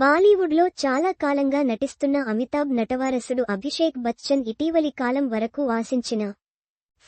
బాలీవుడ్లో చాలా కాలంగా నటిస్తున్న అమితాబ్ నటవారసుడు అభిషేక్ బచ్చన్ ఇటీవలి కాలం వరకు ఆశించిన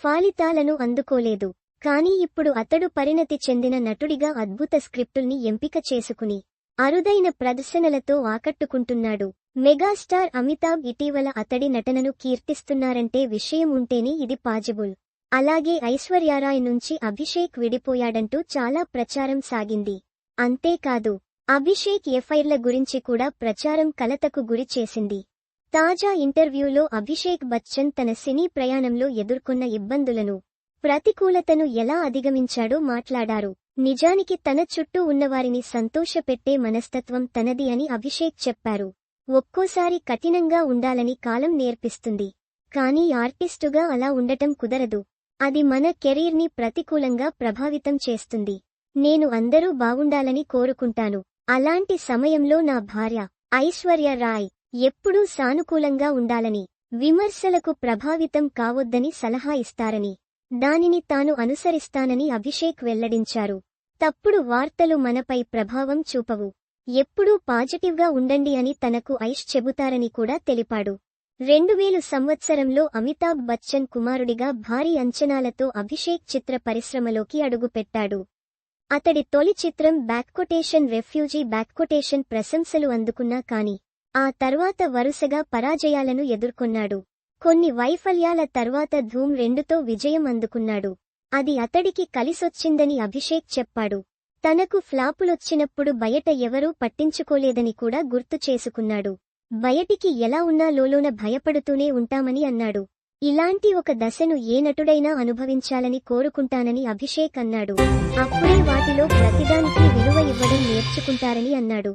ఫలితాలను అందుకోలేదు. కానీ ఇప్పుడు అతడు పరిణతి చెందిన నటుడిగా అద్భుత స్క్రిప్టుల్ని ఎంపిక చేసుకుని అరుదైన ప్రదర్శనలతో ఆకట్టుకుంటున్నాడు. మెగాస్టార్ అమితాబ్ ఇటీవల అతడి నటనను కీర్తిస్తున్నారంటే విషయం ఉంటేనే ఇది పాజిబుల్. అలాగే ఐశ్వర్యారాయ్ నుంచి అభిషేక్ విడిపోయాడంటూ చాలా ప్రచారం సాగింది. అంతేకాదు అభిషేక్ ఎఫ్ఐర్ల గురించి కూడా ప్రచారం కలతకు గురి చేసింది. తాజా ఇంటర్వ్యూలో అభిషేక్ బచ్చన్ తన సినీ ప్రయాణంలో ఎదుర్కొన్న ఇబ్బందులను ప్రతికూలతను ఎలా అధిగమించాడో మాట్లాడారు. నిజానికి తన చుట్టూ ఉన్నవారిని సంతోషపెట్టే మనస్తత్వం తనది అని అభిషేక్ చెప్పారు. ఒక్కోసారి కఠినంగా ఉండాలని కాలం నేర్పిస్తుంది. కానీ ఆర్టిస్టుగా అలా ఉండటం కుదరదు. అది మన కెరీర్ని ప్రతికూలంగా ప్రభావితం చేస్తుంది. నేను అందరూ బాగుండాలని కోరుకుంటాను. అలాంటి సమయంలో నా భార్య ఐశ్వర్య రాయ్ ఎప్పుడూ సానుకూలంగా ఉండాలని విమర్శలకు ప్రభావితం కావొద్దని సలహా ఇస్తారని దానిని తాను అనుసరిస్తానని అభిషేక్ వెల్లడించారు. తప్పుడు వార్తలు మనపై ప్రభావం చూపవు. ఎప్పుడూ పాజిటివ్గా ఉండండి అని తనకు ఐష్ చెబుతారని కూడా తెలిపాడు. రెండువేలు సంవత్సరంలో అమితాబ్ బచ్చన్ కుమారుడిగా భారీ అంచనాలతో అభిషేక్ చిత్ర పరిశ్రమలోకి అడుగుపెట్టాడు. అతడి తొలి చిత్రం బ్యాక్కొటేషన్ రెఫ్యూజీ బ్యాక్కొటేషన్ ప్రశంసలు అందుకున్నా కాని ఆ తర్వాత వరుసగా పరాజయాలను ఎదుర్కొన్నాడు. కొన్ని వైఫల్యాల తర్వాత ధూమ్ రెండుతో విజయం అందుకున్నాడు. అది అతడికి కలిసొచ్చిందని అభిషేక్ చెప్పాడు. తనకు ఫ్లాపులొచ్చినప్పుడు బయట ఎవరూ పట్టించుకోలేదని కూడా గుర్తు చేసుకున్నాడు. బయటికి ఎలా ఉన్నా లోలోన భయపడుతూనే ఉంటామని అన్నాడు. ఇలాంటి ఒక దశను ఏ నటుడైనా అనుభవించాలని కోరుకుంటానని అభిషేక్ అన్నాడు. అప్పుడే వాటిలో ప్రతిదానికి విలువ ఇవ్వడం నేర్చుకుంటారని అన్నాడు.